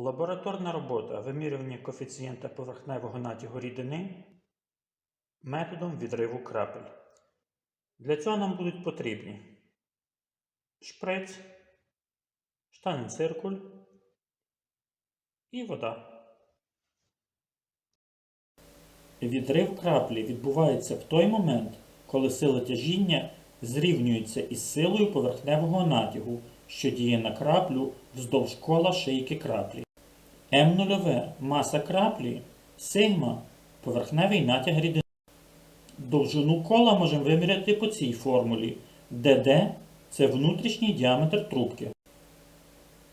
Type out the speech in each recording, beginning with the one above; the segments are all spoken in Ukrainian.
Лабораторна робота вимірювання коефіцієнта поверхневого натягу рідини методом відриву крапель. Для цього нам будуть потрібні шприц, штанциркуль і вода. Відрив краплі відбувається в той момент, коли сила тяжіння зрівнюється із силою поверхневого натягу, що діє на краплю вздовж кола шийки краплі. М0 маса краплі, сигма поверхневий натяг рідини. Довжину кола можемо виміряти по цій формулі, D – це внутрішній діаметр трубки.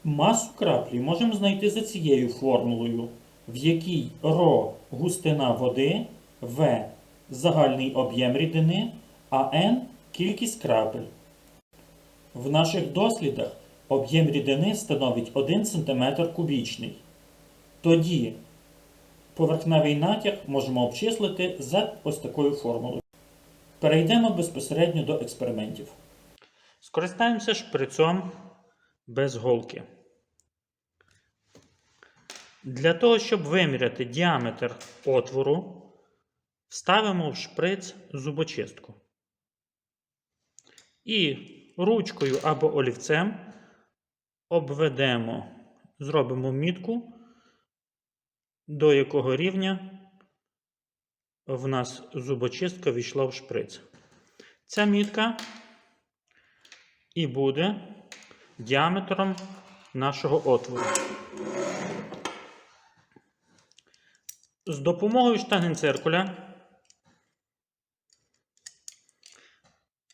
Масу краплі можемо знайти за цією формулою, в якій ρ – густина води, В – загальний об'єм рідини, а N – кількість крапель. В наших дослідах об'єм рідини становить 1 см кубічний. Тоді поверхневий натяг можемо обчислити за ось такою формулою. Перейдемо безпосередньо до експериментів. Скористаємося шприцом без голки. Для того, щоб виміряти діаметр отвору, вставимо в шприц зубочистку. І ручкою або олівцем обведемо, зробимо мітку, до якого рівня в нас зубочистка війшла в шприц. Ця мітка і буде діаметром нашого отвору. З допомогою штангенциркуля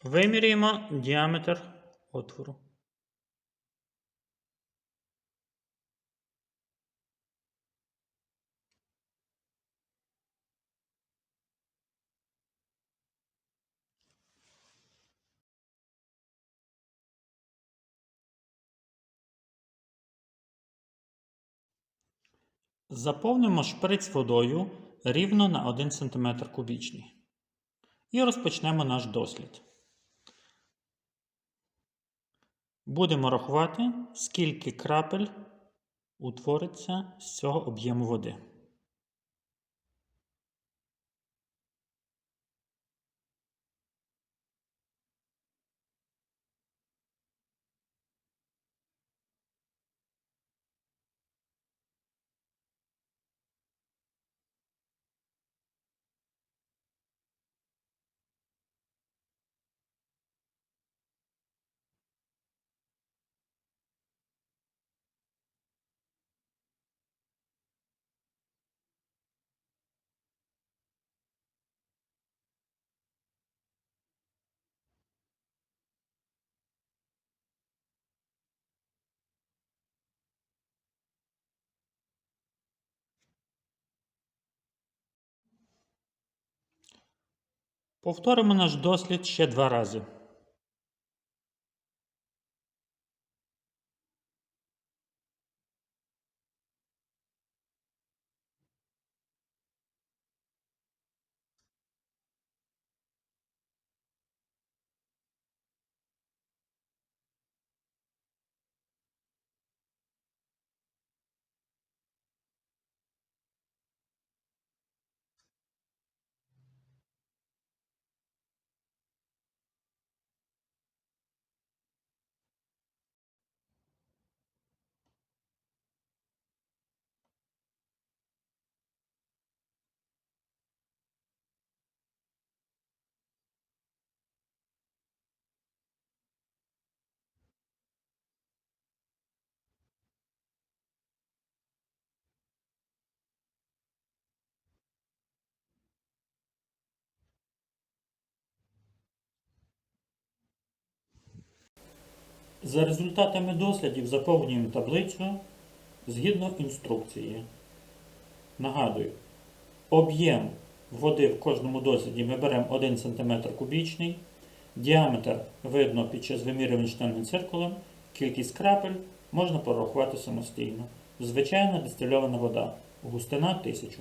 вимірюємо діаметр отвору. Заповнимо шприц водою рівно на 1 см кубічний. І розпочнемо наш дослід. Будемо рахувати, скільки крапель утвориться з цього об'єму води. Повторимо наш дослід ще два рази. За результатами дослідів заповнюємо таблицю згідно інструкції. Нагадую, об'єм води в кожному досліді ми беремо 1 см кубічний, діаметр видно під час вимірювання штангенциркулем, циркулем, кількість крапель можна порахувати самостійно. Звичайна дистильована вода. Густина 1000.